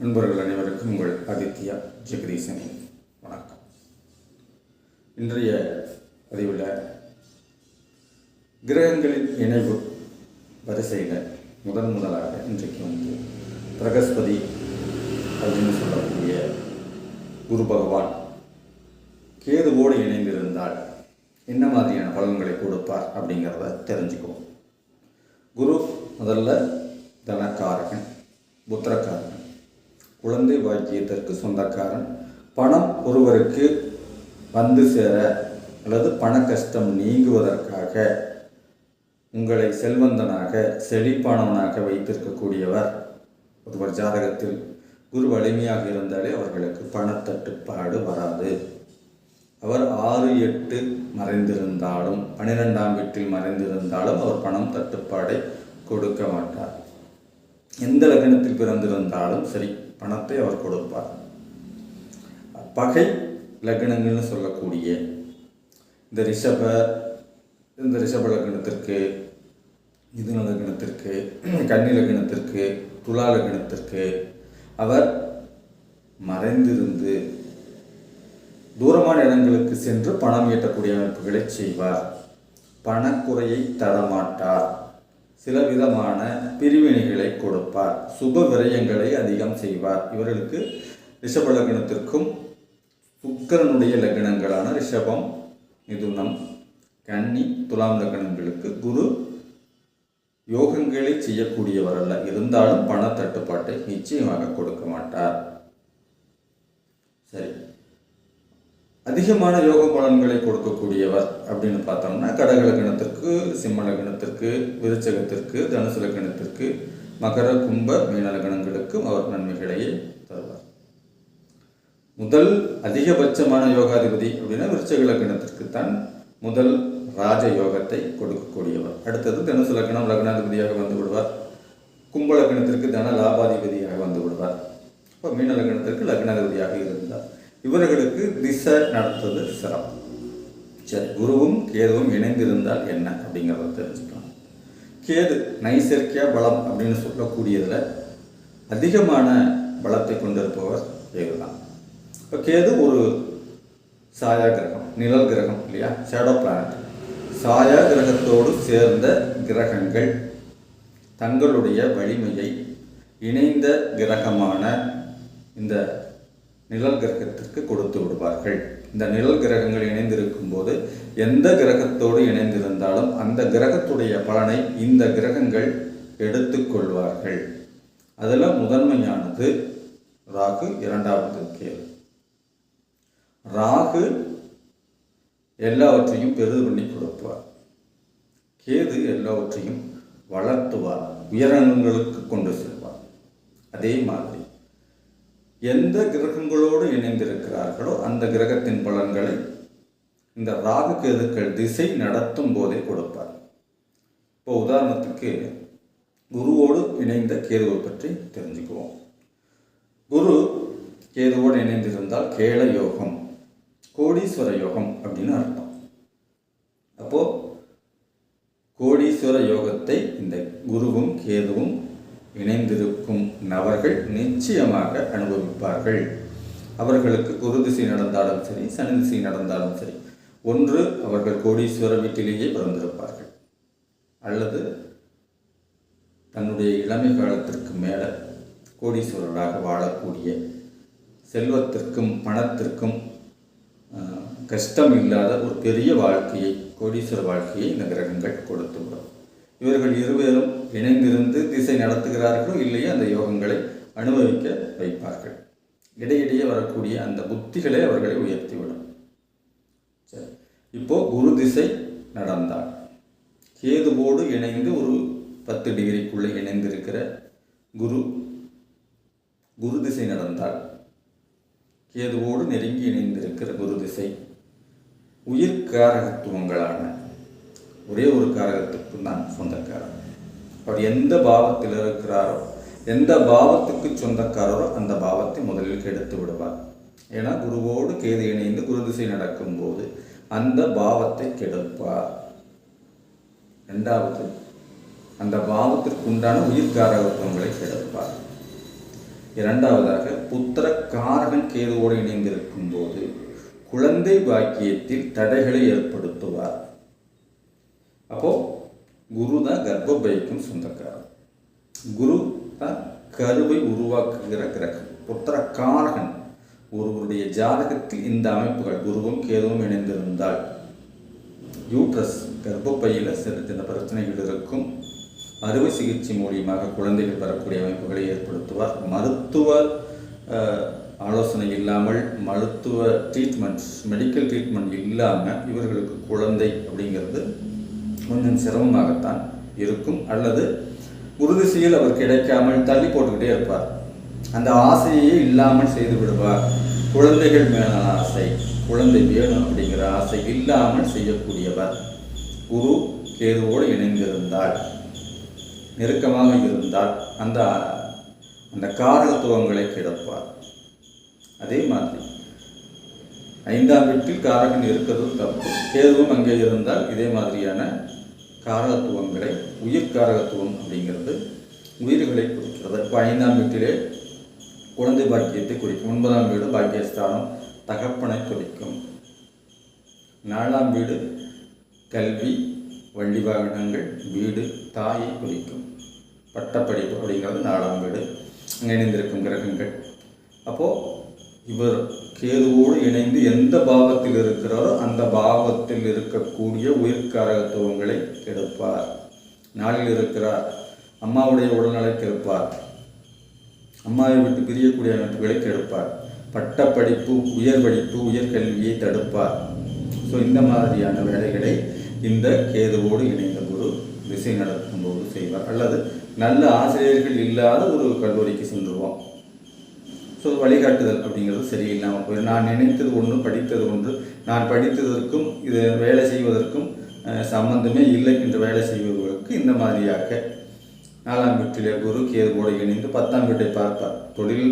நண்பர்கள் அனைவருக்கும் உங்கள் ஆதித்யா ஜெகதீசனின் வணக்கம். இன்றைய பதிவில் கிரகங்களின் இணைவு வரிசையில் முதன் முதலாக இன்றைக்கு வந்து பிரகஸ்பதி அப்படின்னு சொல்லக்கூடிய குரு பகவான் கேதுவோடு இணைந்திருந்தால் என்ன மாதிரியான பலன்களை கொடுப்பார் அப்படிங்கிறத தெரிஞ்சுக்குவோம். குரு முதல்ல தனக்காரகன் புத்திரக்காரகன் குழந்தை பாக்கியத்திற்கு சொந்தக்காரன். பணம் ஒருவருக்கு வந்து சேர அல்லது பண கஷ்டம் நீங்குவதற்காக உங்களை செல்வந்தனாக செழிப்பானவனாக வைத்திருக்கக்கூடியவர். ஒருவர் ஜாதகத்தில் குரு வலிமையாக இருந்தாலே அவர்களுக்கு பணத்தட்டுப்பாடு வராது. அவர் ஆறு எட்டு மறைந்திருந்தாலும் பன்னிரெண்டாம் வீட்டில் மறைந்திருந்தாலும் அவர் பணம் தட்டுப்பாடை கொடுக்க மாட்டார். எந்த லக்னத்தில் பிறந்திருந்தாலும் சரி பணத்தை அவர் கொடுப்பார். பகை லக்னங்கள்னு சொல்லக்கூடிய இந்த ரிஷப இந்த ரிஷப லக்னத்திற்கு மிதுன லக்னத்திற்கு கன்னி லக்னத்திற்கு துலா லக்னத்திற்கு அவர் மறைந்திருந்து தூரமான இடங்களுக்கு சென்று பணம் ஈட்டக்கூடிய அமைப்புகளை செய்வார். பணக்குறையை தரமாட்டார். சில விதமான பிரிவினைகளை கொடுப்பார். சுப விரயங்களை அதிகம் செய்வார். இவர்களுக்கு ரிஷப லக்னத்திற்கும் சுக்கரனுடைய லக்னங்களான ரிஷபம் மிதுனம் கன்னி துலாம் லக்னங்களுக்கு குரு யோகங்களை செய்யக்கூடியவர் அல்ல. இருந்தாலும் பண தட்டுப்பாட்டை நிச்சயமாக கொடுக்க மாட்டார். சரி. அதிகமான யோக பலன்களை கொடுக்கக்கூடியவர் அப்படின்னு பார்த்தோம்னா கடக லக்னத்திற்கு சிம்ம லக்னத்திற்கு விருச்சகத்திற்கு தனுசு லக்னத்திற்கு மகர கும்ப மீன லக்னங்களுக்கும் அவர் நன்மைகளையே தருவார். முதல் அதிகபட்சமான யோகாதிபதி அப்படின்னா விருச்சக லக்னத்திற்கு தான் முதல் ராஜ யோகத்தை கொடுக்கக்கூடியவர். அடுத்தது தனுசு லக்னம் லக்னாதிபதியாக வந்து விடுவார். கும்ப லக்னத்திற்கு தன லாபாதிபதியாக வந்து விடுவார். இப்போ மீன லக்னத்திற்கு லக்னாதிபதியாக இருந்தார். இவர்களுக்கு திசை நடத்துவது சிறப்பு. சரி குருவும் கேதுவும் இணைந்திருந்தால் என்ன அப்படிங்கிறத தெரிஞ்சுக்கலாம். கேது நைசர்க்கிய பலம் அப்படின்னு சொல்லக்கூடியதில் அதிகமான பலத்தை கொண்டிருப்பவர் கேது தான் இப்போ கேது ஒரு சாயா கிரகம் நிழல் கிரகம் இல்லையா? ஷேடோ பிளானட் சாயா கிரகத்தோடு சேர்ந்த கிரகங்கள் தங்களுடைய வலிமையை இணைந்த கிரகமான இந்த நிழல் கிரகத்திற்கு கொடுத்து விடுவார்கள். இந்த நிழல் கிரகங்கள் இணைந்திருக்கும் போது எந்த கிரகத்தோடு இணைந்திருந்தாலும் அந்த கிரகத்துடைய பலனை இந்த கிரகங்கள் எடுத்துக்கொள்வார்கள் அதில் முதன்மையானது ராகு இரண்டாவது கேது. ராகு எல்லாவற்றையும் பெரிது பண்ணி கொடுப்பார். கேது எல்லாவற்றையும் வளர்த்துவார். உயரங்களுக்கு கொண்டு செல்வார். அதே மாதிரி எந்த கிரகங்களோடு இணைந்திருக்கிறார்களோ அந்த கிரகத்தின் பலன்களை இந்த ராகு கேதுக்கள் திசை நடத்தும் போதே கொடுப்பார். இப்போ உதாரணத்துக்கு குருவோடு இணைந்த கேதுவை பற்றி தெரிஞ்சுக்குவோம். குரு கேதுவோடு இணைந்திருந்தால் கேள யோகம் கோடீஸ்வர யோகம் அப்படின்னு அர்த்தம். அப்போ கோடீஸ்வர யோகத்தை இந்த குருவும் கேதுவும் இணைந்திருக்கும் அவர்கள் நிச்சயமாக அனுபவிப்பார்கள். அவர்களுக்கு குரு திசை நடந்தாலும் சரி சனி திசை நடந்தாலும் சரி ஒன்று அவர்கள் கோடீஸ்வர வீட்டிலேயே பிறந்திருப்பார்கள். அல்லது தன்னுடைய இளமை காலத்திற்கு மேலே கோடீஸ்வரராக வாழக்கூடிய செல்வத்திற்கும் பணத்திற்கும் கஷ்டம் இல்லாத ஒரு பெரிய வாழ்க்கையை கோடீஸ்வர வாழ்க்கையை இந்த கிரகங்கள் கொடுத்து இவர்கள் இருவேரும் இணைந்திருந்து திசை நடத்துகிறார்களோ இல்லையோ அந்த யோகங்களை அனுபவிக்க வைப்பார்கள். இடையிடையே வரக்கூடிய அந்த புத்திகளை அவர்களை உயர்த்திவிடும். சரி. இப்போ குரு திசை நடந்தால் கேதுவோடு இணைந்து ஒரு பத்து டிகிரிக்குள்ளே இணைந்திருக்கிற குரு குரு திசை நடந்தால் கேதுவோடு நெருங்கி இணைந்திருக்கிற குரு திசை உயிர்காரகத்துவங்களான ஒரே ஒரு காரகத்துக்கும் தான் சொந்தக்காரர். அவர் எந்த பாவத்தில் இருக்கிறாரோ எந்த பாவத்துக்கு சொந்தக்காரரோ அந்த பாவத்தை முதலில் கெடுத்து விடுவார். ஏன்னா குருவோடு கேது இணைந்து குரு திசை நடக்கும்போது அந்த பாவத்தை கெடுப்பார். ரெண்டாவது அந்த பாவத்திற்கு உண்டான உயிர்காரகத்துவங்களை கெடுப்பார். இரண்டாவதாக புத்திர காரகன் கேதுவோடு இணைந்திருக்கும் போது குழந்தை பாக்கியத்தில் தடைகளை ஏற்படுத்துவார். அப்போது குரு தான் கர்ப்பபைக்கும் சொந்தக்காரர் குரு தான் கருவை உருவாக்குகிற கிரகம் புத்திர காரகன் ஒருவருடைய ஜாதகத்தில் இந்த அமைப்புகள் குருவும் கேதுவும் இணைந்திருந்தால் யூட்ரஸ் கர்ப்பப்பையில் சிறு சின்ன பிரச்சனைகள் இருக்கும் அறுவை சிகிச்சை மூலியமாக குழந்தைகள் பெறக்கூடிய அமைப்புகளை ஏற்படுத்துவார் மருத்துவ ஆலோசனை இல்லாமல் மருத்துவ ட்ரீட்மெண்ட்ஸ் மெடிக்கல் ட்ரீட்மெண்ட் இல்லாமல் இவர்களுக்கு குழந்தை அப்படிங்கிறது கொஞ்சம் சிரமமாகத்தான் இருக்கும் அல்லது உறுதிசெய்யில் அவர் கிடைக்காமல் தள்ளி போட்டுக்கிட்டே இருப்பார். அந்த ஆசையே இல்லாமல் செய்து விடுவார். குழந்தைகள் மேலான ஆசை குழந்தை வேணும் அப்படிங்கிற ஆசை இல்லாமல் செய்யக்கூடியவர். குரு கேதுவோடு இணைந்திருந்தால் நெருக்கமாக இருந்தால் அந்த அந்த காரகத்துவங்களை கிடப்பார். அதே மாதிரி ஐந்தாம் வீட்டில் காரகன் இருக்கிறதும் தப்பு. கேதுவும் அங்கே இருந்தால் இதே மாதிரியான காரகத்துவங்களை உயிர் காரகத்துவம் அப்படிங்கிறது உயிர்களை குறிக்கிறது. இப்போ ஐந்தாம் வீட்டிலே குழந்தை பாக்கியத்தை குறிக்கும். ஒன்பதாம் வீடு பாக்கியஸ்தானம் தகப்பனை குறிக்கும். நாலாம் வீடு கல்வி வண்டி வாகனங்கள் வீடு தாயை குறிக்கும். பட்டப்படிப்பு அப்படிங்கிறது நாலாம் வீடு. இணைந்திருக்கும் கிரகங்கள். அப்போது இவர் கேதுவோடு இணைந்து எந்த பாவத்தில் இருக்கிறாரோ அந்த பாவத்தில் இருக்கக்கூடிய உயிர்காரகத்துவங்களை கெடுப்பார். நாளில் இருக்கிறார். அம்மாவுடைய உடல்நலை கெடுப்பார். அம்மாவை விட்டு பிரியக்கூடிய அமைப்புகளை கெடுப்பார். பட்டப்படிப்பு உயர் படிப்பு உயர்கல்வியை தடுப்பார். ஸோ இந்த மாதிரியான வேலைகளை இந்த கேதுவோடு இணைந்த குரு திசை நடத்தும் போது செய்வார். அல்லது நல்ல ஆசிரியர்கள் இல்லாத ஒரு கல்லூரிக்கு சென்றுவோம் ஸோ வழிகாட்டுதல் அப்படிங்கிறது சரியில்லாமல் போயிடும். நான் நினைத்தது ஒன்று படித்தது ஒன்று. நான் படித்ததற்கும் இது வேலை செய்வதற்கும் சம்பந்தமே இல்லை என்று வேலை செய்பவர்களுக்கு இந்த மாதிரியாக நாலாம் வீட்டிலே குரு கேதுவோடு இணைந்து பத்தாம் வீட்டை பார்ப்பார் தொழில்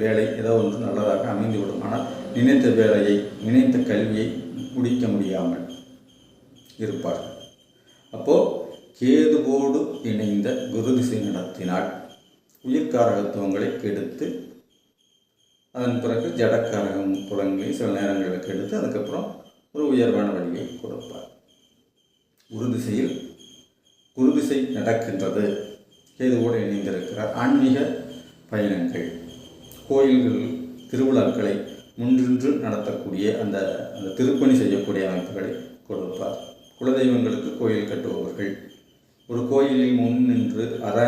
வேலை ஏதோ ஒன்று நல்லதாக அமைந்துவிடும். ஆனால் நினைத்த வேலையை நினைத்த கல்வியை முடிக்க முடியாமல் இருப்பார். அப்போது கேதுவோடு இணைந்த குரு திசை நடத்தினால் உயிர்காரகத்துவங்களை கெடுத்து அதன் பிறகு ஜடக்காரகம் தொடங்கி சில நேரங்களுக்கு எடுத்து அதுக்கப்புறம் ஒரு உயர்வான வழியை கொடுப்பார். குருதிசையில் குருதிசை நடக்கின்றது. கேதுவோடு இணைந்திருக்கிறார். ஆன்மீக பயணங்கள். கோயில்கள் திருவிழாக்களை முன்றின்று நடத்தக்கூடிய அந்த அந்த திருப்பணி செய்யக்கூடிய அமைப்புகளை கொடுப்பார். குலதெய்வங்களுக்கு கோயில் கட்டுபவர்கள். ஒரு கோயிலில் முன் நின்று அற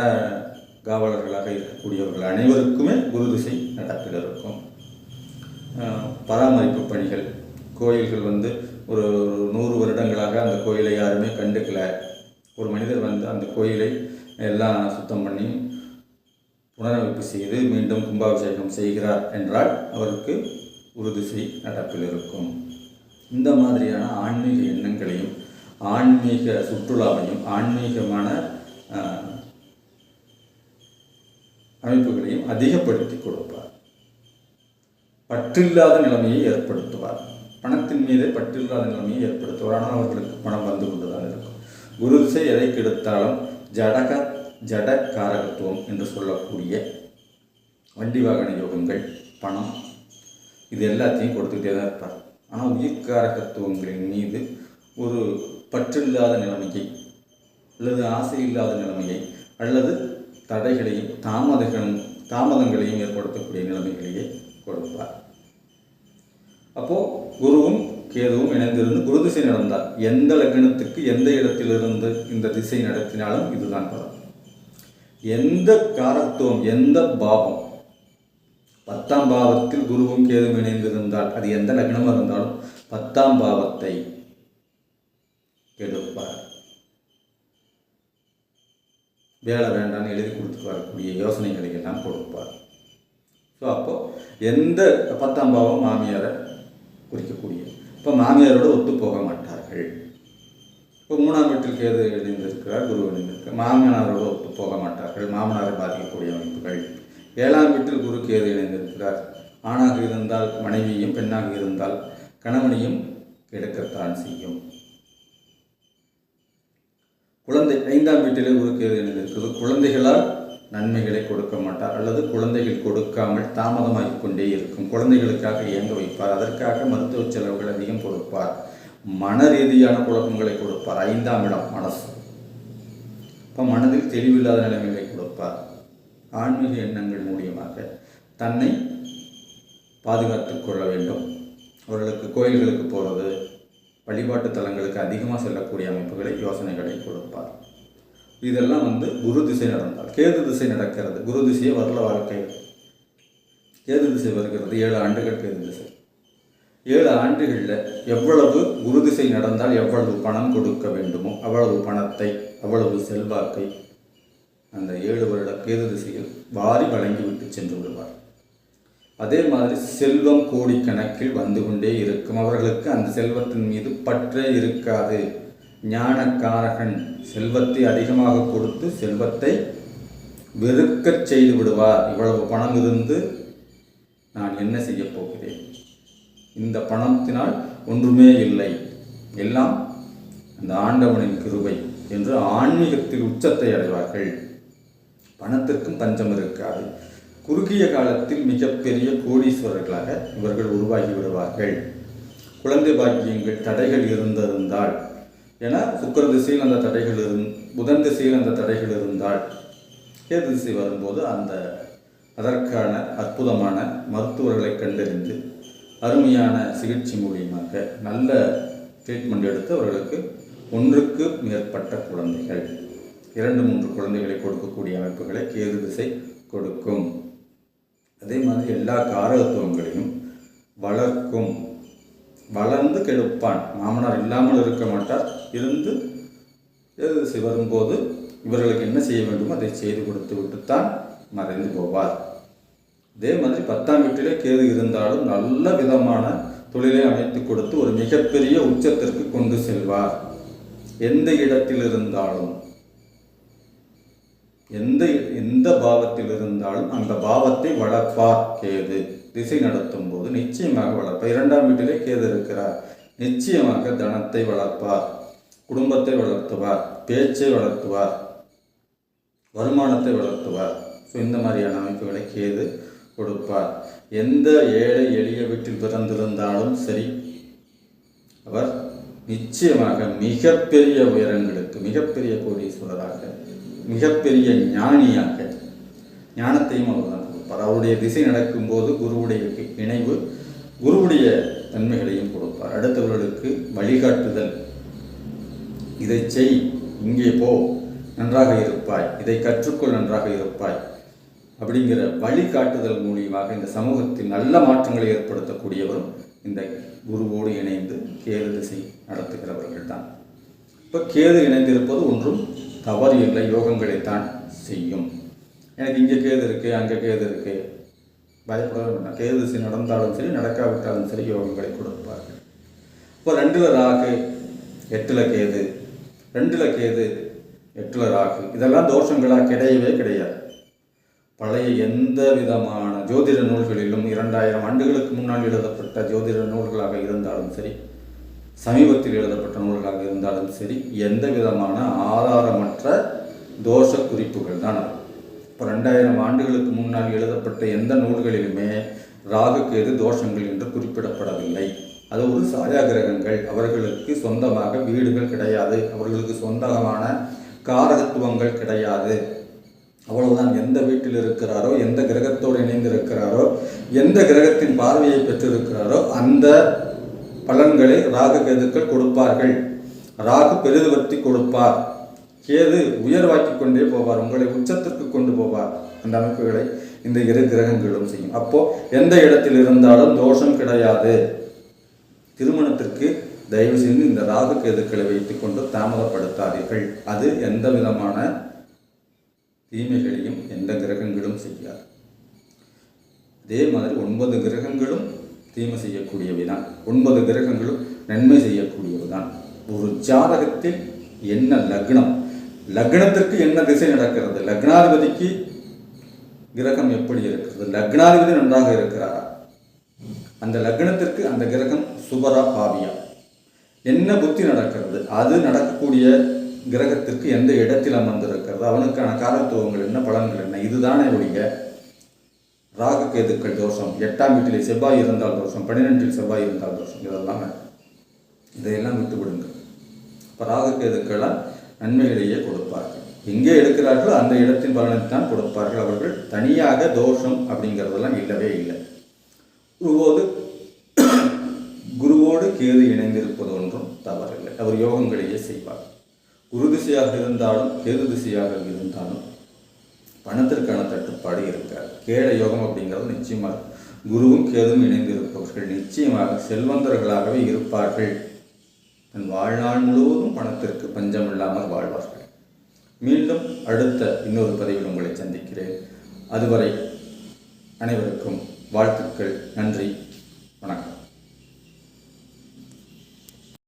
காவலர்களாக இருக்கக்கூடியவர்கள் அனைவருக்குமே குரு திசை நடப்பில் இருக்கும் பராமரிப்பு பணிகள். கோயில்கள் வந்து ஒரு ஒரு நூறு வருடங்களாக அந்த கோயிலை யாருமே கண்டுக்கல. ஒரு மனிதர் வந்து அந்த கோயிலை எல்லாம் சுத்தம் பண்ணி புனரமைப்பு செய்து மீண்டும் கும்பாபிஷேகம் செய்கிறார் என்றால் அவருக்கு உறுதிசை நடப்பில் இருக்கும். இந்த மாதிரியான ஆன்மீக எண்ணங்களையும் ஆன்மீக சுற்றுலாவையும் ஆன்மீகமான அமைப்புகளையும் அதிகப்படுத்தி கொடுப்பார். பற்றில்லாத நிலைமையை ஏற்படுத்துவார். பணத்தின் மீதே பற்றில்லாத நிலைமையை ஏற்படுத்துவார். ஆனால் அவர்களுக்கு பணம் வந்து கொண்டுதான் இருக்கும். குரு திசை எதை கெடுத்தாலும் ஜடக ஜட காரகத்துவம் என்று சொல்லக்கூடிய வண்டி வாகன யோகங்கள் பணம் இது எல்லாத்தையும் கொடுத்துக்கிட்டே தான் இருப்பார். ஆனால் உயிர்காரகத்துவங்களின் மீது ஒரு பற்றில்லாத நிலைமையை அல்லது ஆசை இல்லாத நிலைமையை அல்லது தடைகளையும் தாமதங்களும் தாமதங்களையும் ஏற்படுத்தக்கூடிய நிலைமைகளையே கொடுப்பார். அப்போது குருவும் கேதுவும் இணைந்திருந்து குரு திசை நடந்தால் எந்த லக்னத்துக்கு எந்த இடத்திலிருந்து இந்த திசை நடத்தினாலும் இதுதான் பலம் எந்த காரத்துவம் எந்த பாவம் பத்தாம் பாவத்தில் குருவும் கேதுவும் இணைந்திருந்தால் அது எந்த லக்னமாக இருந்தாலும் பத்தாம் பாவத்தை கெடுப்பார். வேலை வேண்டாம்னு எழுதி கொடுத்துட்டு வரக்கூடிய யோசனைகளை எல்லாம் கொடுப்பார். ஸோ அப்போது எந்த பத்தாம் பாவம் மாமியாரை குறிக்கக்கூடிய? இப்போ மாமியாரோடு ஒத்து போக மாட்டார்கள். இப்போ மூணாம் வீட்டிற்கு கேது இணைந்திருக்கிறார் குரு இணைந்திருக்கிறார். மாமனாரோட ஒத்து போக மாட்டார்கள். மாமனாரை பாதிக்கக்கூடிய அமைப்புகள். ஏழாம் வீட்டில் குரு கேது இணைந்திருக்கிறார். ஆணாக இருந்தால் மனைவியும் பெண்ணாக இருந்தால் கணவனையும் எடுக்கத்தான் செய்யும். குழந்தை ஐந்தாம் வீட்டிலே உருக்கிறது கேது குழந்தைகளால் நன்மைகளை கொடுக்க மாட்டார். அல்லது குழந்தைகள் கொடுக்காமல் தாமதமாகிக் கொண்டே இருக்கும். குழந்தைகளுக்காக இயங்க வைப்பார். அதற்காக மருத்துவ செலவுகள் அதிகம் கொடுப்பார். மன ரீதியான குழப்பங்களை கொடுப்பார். ஐந்தாம் இடம் மனசு. இப்போ மனதில் தெளிவில்லாத நிலைமைகளை கொடுப்பார். ஆன்மீக எண்ணங்கள் மூலியமாக தன்னை பாதுகாத்துக் கொள்ள வேண்டும். அவர்களுக்கு கோயில்களுக்கு போகிறது வழிபாட்டு தலங்களுக்கு அதிகமாக செல்லக்கூடிய அமைப்புகளை யோசனைகளை கொடுப்பார். இதெல்லாம் வந்து குரு திசை நடந்தால் கேது திசை நடக்கிறது. குரு திசையே வரல வாழ்க்கை கேது திசை வருகிறது. ஏழு ஆண்டுகள் கேது திசை. ஏழு ஆண்டுகளில் எவ்வளவு குரு திசை நடந்தால் எவ்வளவு பணம் கொடுக்க வேண்டுமோ அவ்வளவு பணத்தை அவ்வளவு செல்வாக்கை அந்த ஏழு வருட கேது திசையில் வாரி வழங்கிவிட்டு சென்று விடுவார். அதே மாதிரி செல்வம் கோடிக்கணக்கில் வந்து கொண்டே இருக்கும். அவர்களுக்கு அந்த செல்வத்தின் மீது பற்றே இருக்காது. ஞானக்காரகன் செல்வத்தை அதிகமாக கொடுத்து செல்வத்தை வெறுக்கச் செய்து விடுவார். இவ்வளவு பணம் இருந்து நான் என்ன செய்ய போகிறேன்? இந்த பணத்தினால் ஒன்றுமே இல்லை. எல்லாம் அந்த ஆண்டவனின் கிருவை என்று ஆன்மீகத்தில் உச்சத்தை அடைவார்கள். பணத்திற்கும் பஞ்சம் இருக்காது. குறுகிய காலத்தில் மிகப்பெரிய கோடீஸ்வரர்களாக இவர்கள் உருவாகி விடுவார்கள். குழந்தை பாக்கியங்கள் தடைகள் இருந்திருந்தால் ஏன்னா சுக்கர திசையில் அந்த தடைகள் இருந் புதன் திசையில் அந்த தடைகள் இருந்தால் கேது திசை வரும்போது அந்த அதற்கான அற்புதமான மருத்துவர்களை கண்டறிந்து அருமையான சிகிச்சை மூலியமாக நல்ல ட்ரீட்மெண்ட் எடுத்து அவர்களுக்கு ஒன்றுக்கு மேற்பட்ட குழந்தைகள் இரண்டு மூன்று குழந்தைகளை கொடுக்கக்கூடிய அமைப்புகளை கேது திசை கொடுக்கும். அதே மாதிரி எல்லா காரகத்துவங்களையும் வளர்க்கும் வளர்ந்து கெடுப்பான். மாமனார் இல்லாமல் இருக்க மாட்டார். இருந்து வரும்போது இவர்களுக்கு என்ன செய்ய வேண்டுமோ அதை செய்து கொடுத்து விட்டுத்தான் மறைந்து போவார். அதே மாதிரி பத்தாம் வீட்டிலே கேது இருந்தாலும் நல்ல விதமான தொழிலை அமைத்து கொடுத்து ஒரு மிகப்பெரிய உச்சத்திற்கு கொண்டு செல்வார். எந்த இடத்தில் இருந்தாலும் எந்த எந்த பாவத்தில் இருந்தாலும் அந்த பாவத்தை வளர்ப்பார் கேது திசை நடத்தும் போது நிச்சயமாக வளர்ப்பார். இரண்டாம் வீட்டிலே கேது இருக்கிறார். நிச்சயமாக தனத்தை வளர்ப்பார். குடும்பத்தை வளர்த்துவார். பேச்சை வளர்த்துவார். வருமானத்தை வளர்த்துவார். ஸோ இந்த மாதிரியான அமைப்புகளை கேது கொடுப்பார். எந்த ஏழை எளிய வீட்டில் பிறந்திருந்தாலும் சரி அவர் நிச்சயமாக மிகப்பெரிய உயரங்களுக்கு மிகப்பெரிய கோடீஸ்வரராக மிகப்பெரிய ஞானியாக ஞானத்தையும் அவர் தான் கொடுப்பார் அவருடைய திசை நடக்கும்போது குருவுடைய இணைவு குருவுடைய தன்மைகளையும் கொடுப்பார். அடுத்தவர்களுக்கு வழிகாட்டுதல். இதை செய் இங்கே போ நன்றாக இருப்பாய். இதை கற்றுக்கொள் நன்றாக இருப்பாய். அப்படிங்கிற வழிகாட்டுதல் மூலியமாக இந்த சமூகத்தில் நல்ல மாற்றங்களை ஏற்படுத்தக்கூடியவரும் இந்த குருவோடு இணைந்து கேது திசை நடத்துகிறவர்கள் தான். இப்போ கேது இணைந்திருப்பது ஒன்றும் தவறு இல்லை யோகங்களைத்தான் செய்யும். எனக்கு இங்கே கேது இருக்குது அங்கே கேது இருக்குது பயப்பட வேண்டாம். கேது நடந்தாலும் சரி நடக்காவிட்டாலும் சரி யோகங்களை கொடுப்பார்கள். இப்போ ரெண்டில் ராகு எட்டில் கேது. ரெண்டில் கேது எட்டில் ராகு. இதெல்லாம் தோஷங்களாக கிடையவே கிடையாது. பழைய எந்த விதமான ஜோதிட நூல்களிலும் இரண்டாயிரம் ஆண்டுகளுக்கு முன்னால் எழுதப்பட்ட ஜோதிட நூல்களாக இருந்தாலும் சரி சமீபத்தில் எழுதப்பட்ட நூல்களாக இருந்தாலும் சரி எந்த விதமான ஆதாரமற்ற தோஷ குறிப்புகள் தான் இப்போ ரெண்டாயிரம் ஆண்டுகளுக்கு முன்னால் எழுதப்பட்ட எந்த நூல்களிலுமே ராகுக்கு எது தோஷங்கள் என்று குறிப்பிடப்படவில்லை. அது ஒரு சாயா கிரகங்கள் அவர்களுக்கு சொந்தமாக வீடுகள் கிடையாது. அவர்களுக்கு சொந்தமான காரகத்துவங்கள் கிடையாது. அவ்வளவுதான். எந்த வீட்டில் இருக்கிறாரோ எந்த கிரகத்தோடு இணைந்து இருக்கிறாரோ எந்த கிரகத்தின் பார்வையை பெற்றிருக்கிறாரோ அந்த பலன்களை ராகு கேதுக்கள் கொடுப்பார்கள். ராகு பெரிதுபடுத்தி கொடுப்பார். கேது உயர்வாக்கி கொண்டே போவார். உங்களை உச்சத்திற்கு கொண்டு போவார். அந்த அமைப்புகளை இந்த இரு கிரகங்களும் செய்யும். அப்போ எந்த இடத்தில் இருந்தாலும் தோஷம் கிடையாது. திருமணத்திற்கு தயவு செய்து இந்த ராகு கேதுக்களை வைத்துக்கொண்டு தாமதப்படுத்தாதீர்கள். அது எந்த விதமான தீமைகளையும் எந்த கிரகங்களும் செய்யாது. அதே மாதிரி ஒன்பது கிரகங்களும் தீமை செய்யக்கூடியவை தான் ஒன்பது கிரகங்களும் நன்மை செய்யக்கூடியவை தான் ஒரு ஜாதகத்தில் என்ன லக்னம்? லக்னத்திற்கு என்ன திசை நடக்கிறது? லக்னாதிபதிக்கு கிரகம் எப்படி இருக்கிறது? லக்னாதிபதி நன்றாக இருக்கிறாரா? அந்த லக்னத்திற்கு அந்த கிரகம் சுபரா பாவியா? என்ன புத்தி நடக்கிறது? அது நடக்கக்கூடிய கிரகத்திற்கு எந்த இடத்தில் அமர்ந்திருக்கிறது? அவனுக்கான காலத்துவங்கள் என்ன பலன்கள் என்ன? இதுதானே ஒழிய ராகு கேதுக்கள் தோஷம் எட்டாம் வீட்டிலே செவ்வாய் இருந்தால் தோஷம் பன்னிரெண்டில் செவ்வாய் இருந்தால் தோஷம் இதெல்லாம் இதையெல்லாம் விட்டு விடுங்கள் இப்போ ராகு கேதுக்களால் நன்மைகளையே கொடுப்பார்கள். எங்கே எடுக்கிறார்களோ அந்த இடத்தின் பலனைத்தான் கொடுப்பார்கள். அவர்கள் தனியாக தோஷம் அப்படிங்கிறதெல்லாம் இல்லவே இல்லை. குருவோடு குருவோடு கேது இணைந்திருப்பது ஒன்றும் தவறில்லை. அவர் யோகங்களையே செய்வார். குரு திசையாக இருந்தாலும் கேது திசையாக இருந்தாலும் பணத்திற்கான தட்டுப்பாடு இருக்காது. கேட யோகம் அப்படிங்கிறது நிச்சயமாக குருவும் கேதுவும் இணைந்திருப்பவர்கள் நிச்சயமாக செல்வந்தர்களாகவே இருப்பார்கள். தன் வாழ்நாள் முழுவதும் பணத்திற்கு பஞ்சம் இல்லாமல் வாழ்வார்கள். மீண்டும் அடுத்த இன்னொரு பதிவில் உங்களை சந்திக்கிறேன். அதுவரை அனைவருக்கும் வாழ்த்துக்கள். நன்றி. வணக்கம்.